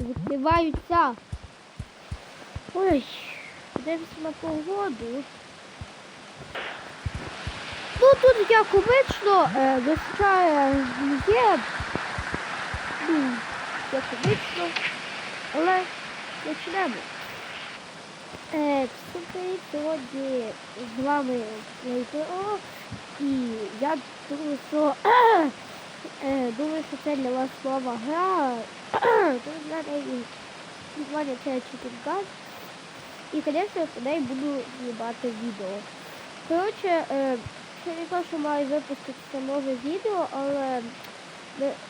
відкриваються. Ой, дивимося на погоду. Ну тут як обично е, вистачає є. Ну, як обично. Але почнемо. Е, всім привіт, сьогодні з вами ЛТО. І я думаю, що думаю, що це для вас нова гра. Для неї названня це Читинган. І, звісно, неї буду знімати відео. Коротше, е, ще не то, що маю випуститися нове відео, але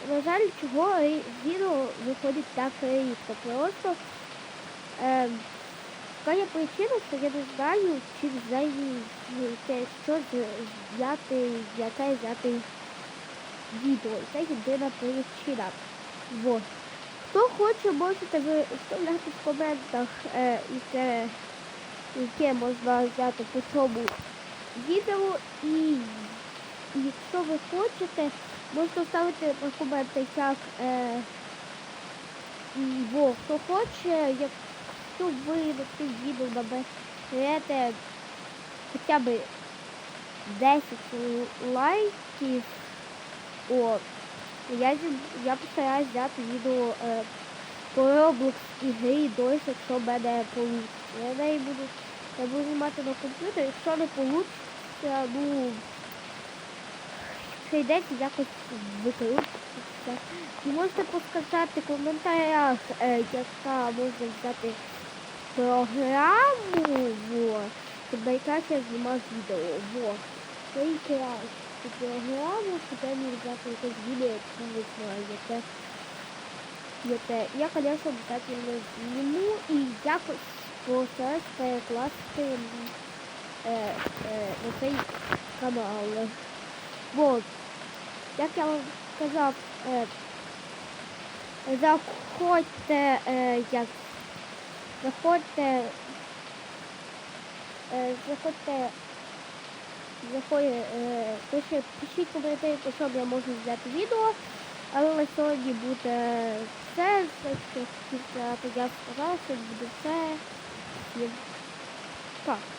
на, жаль, чого відео виходить так рідко. Просто е, така є причина, що я не знаю, чим зайняти, що зняти, яке зняти відео. Це єдина причина. Вот. Хто хоче, можете ви вставляти в коментах, е, яке, яке можна взяти по цьому відео. І, і якщо ви хочете, можете вставити в коментах, як е, во, хто хоче, якщо ви на цим відео наберете хоча б 10 лайків, о, я, я постараюсь взяти відео е, по Roblox ігри досі, якщо мене вийде. Я неї буду, я буду знімати на комп'ютер, якщо не вийде, ну прийдеться якось викрутитися. І можете подсказати в коментарях, е, яка можна взяти програму, во, щоб найкраще знімав відео. Во. Найкраще програму, щоб я міг взяти якесь відео, яке. Яке. Я, звісно, обов'язково зніму і якось постараюсь перекласти е, е, на цей канал. Вот. Як я вам сказав, е, заходьте, е, як заходьте, е, заходьте, заходьте, пише, пишіть, коментарі, по чому я можу взяти відео, але на сьогодні буде все, все, що я сказала, що буде все. Пока.